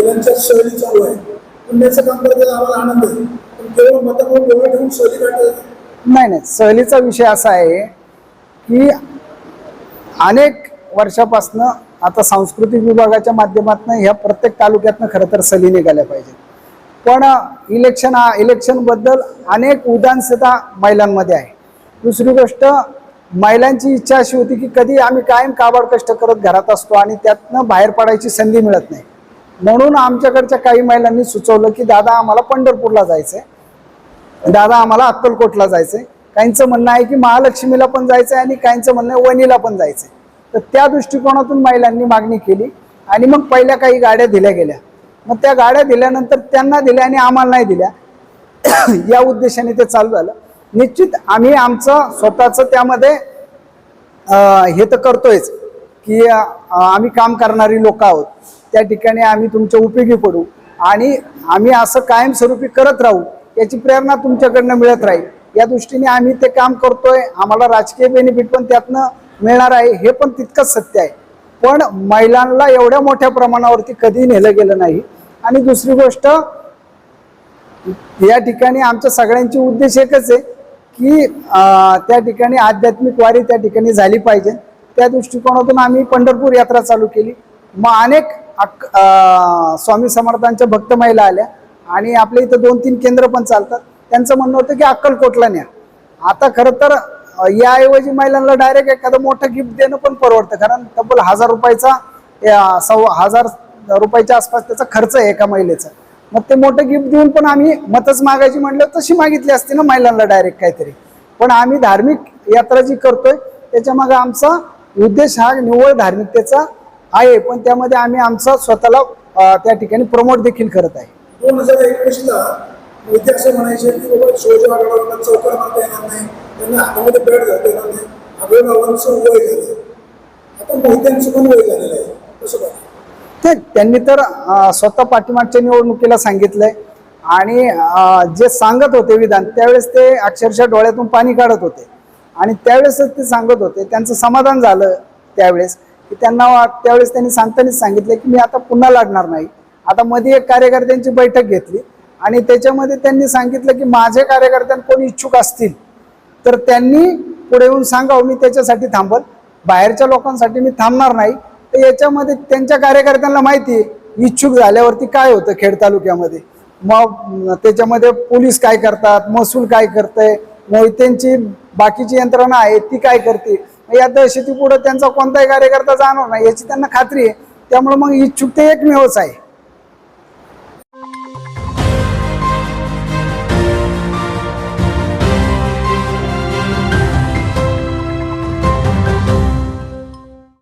महिलांच्या सहली चालू आहे. पुण्याचं काम करताना आम्हाला आनंद आहे. पण केवळ मतामुळे डोळे ठेवून सहली काढतात नाही नाही. सहलीचा विषय असा आहे की अनेक वर्षापासनं आता सांस्कृतिक विभागाच्या माध्यमातून ह्या प्रत्येक तालुक्यातनं खरं तर सहली निघाल्या पाहिजेत. पण इलेक्शन हा इलेक्शनबद्दल अनेक उदासीनता महिलांमध्ये आहे. दुसरी गोष्ट महिलांची इच्छा अशी होती की कधी आम्ही कायम काबाड कष्ट करत घरात असतो आणि त्यातनं बाहेर पडायची संधी मिळत नाही. म्हणून आमच्याकडच्या काही महिलांनी सुचवलं की दादा आम्हाला पंढरपूरला जायचं आहे दादा आम्हाला अक्कलकोटला जायचंय. काहींचं म्हणणं आहे की महालक्ष्मीला पण जायचंय आणि काहींचं म्हणणं आहे वणीला पण जायचंय. तर त्या दृष्टिकोनातून महिलांनी मागणी केली आणि मग पहिल्या काही गाड्या दिल्या गेल्या. मग त्या गाड्या दिल्यानंतर त्यांना दिल्या आणि आम्हाला नाही दिल्या. या उद्देशाने ते चालू झालं. निश्चित आम्ही आमचं स्वतःचं त्यामध्ये हे तर करतोयच की आम्ही काम करणारी लोक आहोत. त्या ठिकाणी आम्ही तुमच्या उपयोगी पडू. आणि आम्ही असं कायमस्वरूपी करत राहू याची प्रेरणा तुमच्याकडनं मिळत राहील. या दृष्टीने आम्ही ते काम करतोय. आम्हाला राजकीय बेनिफिट पण त्यातनं मिळणार आहे हे पण तितकंच सत्य आहे. पण महिलांना एवढ्या मोठ्या प्रमाणावरती कधी नेलं गेलं नाही. आणि दुसरी गोष्ट या ठिकाणी आमच्या सगळ्यांची उद्देश एकच आहे की त्या ठिकाणी आध्यात्मिक वारी त्या ठिकाणी झाली पाहिजे. त्या दृष्टिकोनातून आम्ही पंढरपूर यात्रा चालू केली. मग अनेक अक- स्वामी समर्थांच्या भक्त महिला आल्या. आणि आपल्या इथं दोन तीन केंद्र पण चालतात. त्यांचं म्हणणं होतं की अक्कलकोटला न्या. आता खरं तर याऐवजी महिलांना डायरेक्ट एखादं मोठं गिफ्ट देणं पण परवडतं. कारण तब्बल हजार रुपयाचा या, सव्वा हजार रुपयाच्या आसपास त्याचा खर्च आहे एका महिलेचा. मग ते मोठं गिफ्ट देऊन पण आम्ही मतच मागायची म्हणलं तशी मागितली असते ना महिलांना डायरेक्ट काहीतरी. पण आम्ही धार्मिक यात्रा जी करतोय त्याच्यामागे आमचा उद्देश हा निव्वळ धार्मिकतेचा आहे पण त्यामध्ये आम्ही आमचा स्वतःला त्या ठिकाणी प्रमोट देखील करत आहे. दोन हजार एकवीसला मोदी असं म्हणायचे की बाबा शिवाजी महाराजांना चौकार मारता येणार नाही त्यांना हातामध्ये बॅट घालता येणार नाही आगळगावांचं वय झालं आता मोहित्यांचं पण वय झालेलं आहे. कसं बघा. ते त्यांनी तर स्वतः पाठीमागच्या निवडणुकीला सांगितलंय आणि जे सांगत होते विधान त्यावेळेस ते अक्षरशः डोळ्यातून पाणी काढत होते. आणि त्यावेळेसच ते सांगत होते त्यांचं समाधान झालं त्यावेळेस. की त्यांना त्यावेळेस त्यांनी सांगतानाच सांगितलं की मी आता पुन्हा लढणार नाही. आता मध्ये एक कार्यकर्त्यांची बैठक घेतली आणि त्याच्यामध्ये त्यांनी सांगितलं की माझे कार्यकर्त्यांना कोणी इच्छुक असतील तर त्यांनी पुढे येऊन सांगावं मी त्याच्यासाठी थांबल. बाहेरच्या लोकांसाठी मी थांबणार नाही. तर याच्यामध्ये त्यांच्या कार्यकर्त्यांना माहिती आहे इच्छुक झाल्यावरती काय होतं खेड तालुक्यामध्ये? मग त्याच्यामध्ये पोलीस काय करतात? महसूल काय करतंय? मोहित्यांची बाकीची यंत्रणा आहे ती काय करते? या दहशती पुढे त्यांचा कोणताही कार्यकर्ता जाणार नाही याची त्यांना खात्री आहे. त्यामुळे मग इच्छुक ते एकमेवच आहे.